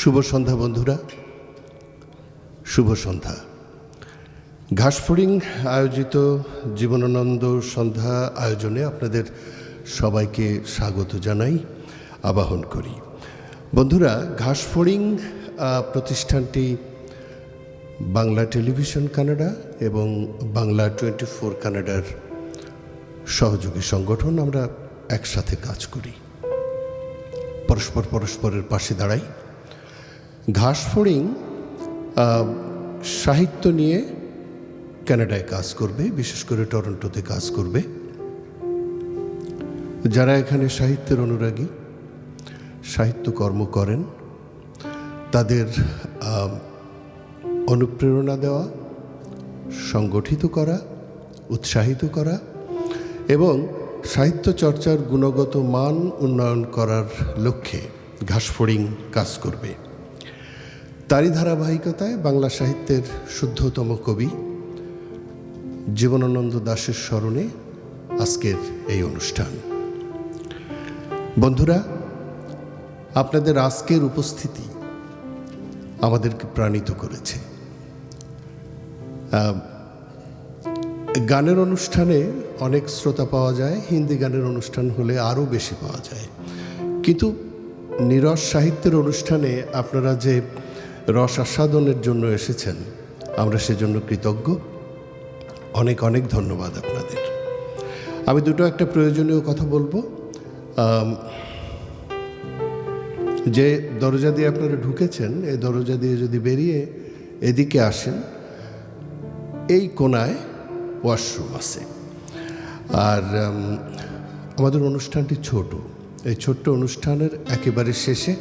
শুভ সন্ধ্যা বন্ধুরা। শুভ সন্ধ্যা। ঘাসফড়িং আয়োজিত জীবনানন্দ সন্ধ্যা আয়োজনে আপনাদের সবাইকে স্বাগত জানাই, আবাহন করি। বন্ধুরা ঘাসফড়িং প্রতিষ্ঠানটি বাংলা টেলিভিশন কানাডা এবং বাংলা টোয়েন্টি ফোর কানাডার সহযোগী সংগঠন আমরা একসাথে কাজ করি। পরস্পর পরস্পরের পাশে দাঁড়াই। ঘাস ফড়িং সাহিত্য নিয়ে কানাডায় কাজ করবে, বিশেষ করে টরন্টোতে কাজ করবে। যারা এখানে সাহিত্যের অনুরাগী সাহিত্যকর্ম করেন, তাদের অনুপ্রেরণা দেওয়া, সংগঠিত করা, উৎসাহিত করা এবং সাহিত্য চর্চার গুণগত মান উন্নয়ন করার লক্ষ্যে ঘাসফড়িং কাজ করবে। তারই ধারাবাহিকতায় বাংলা সাহিত্যের শুদ্ধতম কবি জীবনানন্দ দাশের স্মরণে আজকের এই অনুষ্ঠান। বন্ধুরা, আপনাদের আজকের উপস্থিতি আমাদেরকে প্রাণিত করেছে। গানের অনুষ্ঠানে অনেক শ্রোতা পাওয়া যায়, হিন্দি গানের অনুষ্ঠান হলে আরও বেশি পাওয়া যায়। কিন্তু নিরস সাহিত্যের অনুষ্ঠানে আপনারা যে রস আস্বাদনের জন্য এসেছেন। আমরা সেজন্য কৃতজ্ঞ। অনেক অনেক ধন্যবাদ আপনাদের। আমি দুটো একটা প্রয়োজনীয় কথা বলব। যে দরজা দিয়ে আপনারা ঢুকেছেন, এই দরজা দিয়ে যদি বেরিয়ে এদিকে আসেন, এই কোনায় ওয়াশরুম আছে। আর আমাদের অনুষ্ঠানটি ছোট। এই ছোট্ট অনুষ্ঠানের একেবারে শেষে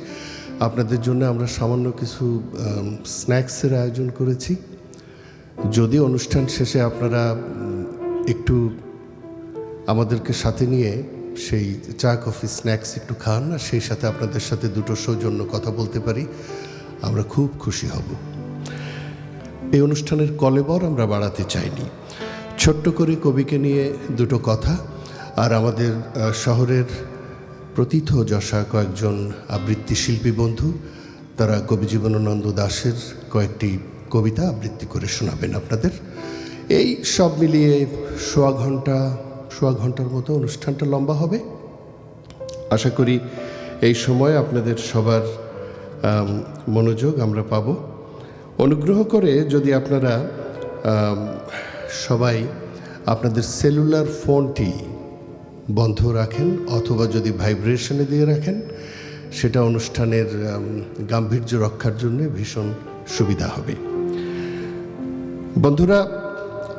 আপনাদের জন্য আমরা সামান্য কিছু স্ন্যাক্সের আয়োজন করেছি। যদি অনুষ্ঠান শেষে আপনারা একটু আমাদেরকে সাথে নিয়ে সেই চা, কফি, স্ন্যাক্স একটু খান, আর সেই সাথে আপনাদের সাথে দুটো সৌজন্য কথা বলতে পারি, আমরা খুব খুশি হব। এই অনুষ্ঠানের কলেবর আমরা বাড়াতে চাইনি। ছোট্ট করে কবিকে নিয়ে দুটো কথা, আর আমাদের শহরের প্রতীত যশা কয়েকজন আবৃত্তি শিল্পী বন্ধু। তারা কবি জীবনানন্দ দাশের কয়েকটি কবিতা আবৃত্তি করে শোনাবেন আপনাদের। এই সব মিলিয়ে সোয়া ঘণ্টা, সোয়া ঘণ্টার মতো অনুষ্ঠানটা লম্বা হবে। আশা করি এই সময় আপনাদের সবার মনোযোগ আমরা পাব। অনুগ্রহ করে যদি আপনারা সবাই আপনাদের সেলুলার ফোনটি বন্ধ রাখেন অথবা যদি ভাইব্রেশনে দিয়ে রাখেন, সেটা অনুষ্ঠানের গাম্ভীর্য রক্ষার জন্য ভীষণ সুবিধা হবে। বন্ধুরা,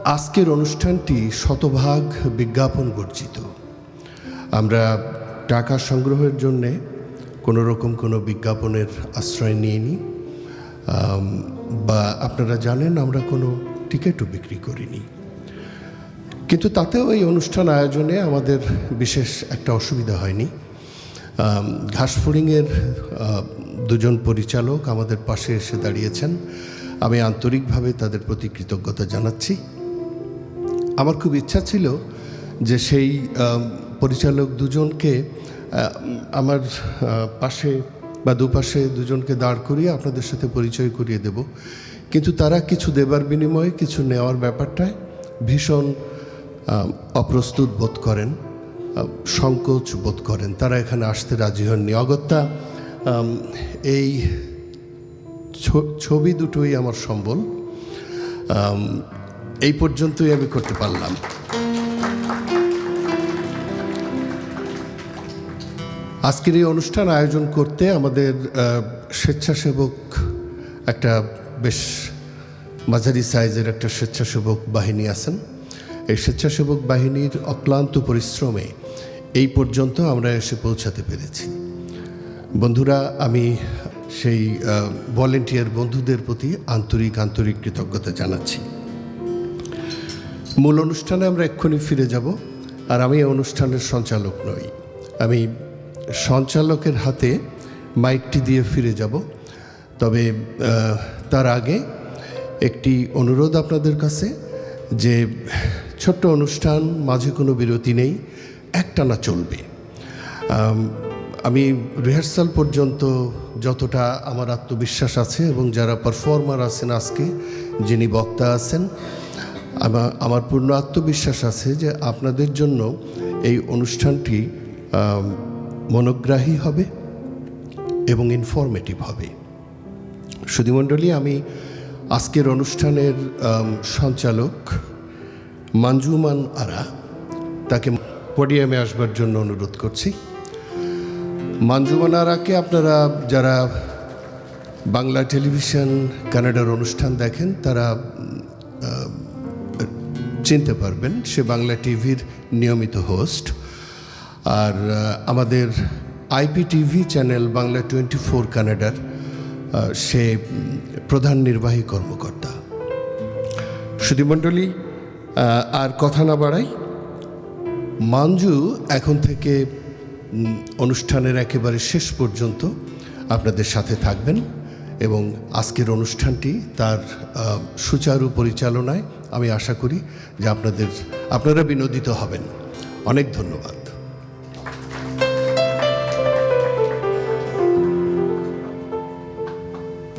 আজকের অনুষ্ঠানটি শতভাগ বিজ্ঞাপন বর্জিত। আমরা টাকা সংগ্রহের জন্যে কোনো রকম কোনো বিজ্ঞাপনের আশ্রয় নিইনি। বা আপনারা জানেন আমরা কোনো টিকিটও বিক্রি করিনি। কিন্তু তাতেও এই অনুষ্ঠান আয়োজনে আমাদের বিশেষ একটা অসুবিধা হয়নি। ঘাসফড়িংয়ের দুজন পরিচালক আমাদের পাশে এসে দাঁড়িয়েছেন। আমি আন্তরিকভাবে তাদের প্রতি কৃতজ্ঞতা জানাচ্ছি। আমার খুব ইচ্ছা ছিল যে সেই পরিচালক দুজনকে আমার পাশে বা দুপাশে দুজনকে দাঁড় করিয়ে আপনাদের সাথে পরিচয় করিয়ে দেব। কিন্তু তারা কিছু দেবার বিনিময়ে, কিছু নেওয়ার ব্যাপারটায় ভীষণ অপ্রস্তুত বোধ করেন সংকোচ বোধ করেন। তারা এখানে আসতে রাজি হননি। অগত্যা এই ছবি দুটোই আমার সম্বল। এই পর্যন্তই আমি করতে পারলাম। আজকের এই অনুষ্ঠান আয়োজন করতে আমাদের স্বেচ্ছাসেবক একটা বেশ মাঝারি সাইজের একটা স্বেচ্ছাসেবক বাহিনী আছেন। এই স্বেচ্ছাসেবক বাহিনীর অক্লান্ত পরিশ্রমে এই পর্যন্ত আমরা এসে পৌঁছাতে পেরেছি। বন্ধুরা, আমি সেই ভলেন্টিয়ার বন্ধুদের প্রতি আন্তরিক আন্তরিক কৃতজ্ঞতা জানাচ্ছি। মূল অনুষ্ঠানে আমরা এক্ষুনি ফিরে যাব, আর আমি অনুষ্ঠানের সঞ্চালক নই। আমি সঞ্চালকের হাতে মাইকটি দিয়ে ফিরে যাব, তবে তার আগে একটি অনুরোধ আপনাদের কাছে যে ছোট্ট অনুষ্ঠান, মাঝে কোনো বিরতি নেই, একটানা চলবে। আমি রিহার্সাল পর্যন্ত যতটা আমার আত্মবিশ্বাস আছে এবং যারা পারফর্মার আছেন আজকে, যিনি বক্তা আছেন আমার আমার পূর্ণ আত্মবিশ্বাস আছে যে আপনাদের জন্য এই অনুষ্ঠানটি মনোগ্রাহী হবে এবং ইনফরমেটিভ হবে। সুধীমণ্ডলী, আমি আজকের অনুষ্ঠানের সঞ্চালক মাঞ্জুমান আরা, তাকে পডিয়ামে আসবার জন্য অনুরোধ করছি। মাঞ্জুমান আরাকে আপনারা যারা বাংলা টেলিভিশন, কানাডার অনুষ্ঠান দেখেন, তারা চিনতে পারবেন, সে বাংলা টিভির নিয়মিত হোস্ট। আর আমাদের IP TV channel Bangla twenty four কানাডার সে প্রধান নির্বাহী কর্মকর্তা। সুধীমণ্ডলী আর কথা না বাড়াই, মাঞ্জু এখন থেকে অনুষ্ঠানের একেবারে শেষ পর্যন্ত আপনাদের সাথে থাকবেন এবং আজকের অনুষ্ঠানটি তার সুচারু পরিচালনায় আমি আশা করি যে আপনাদের, আপনারা বিনোদিত হবেন। অনেক ধন্যবাদ।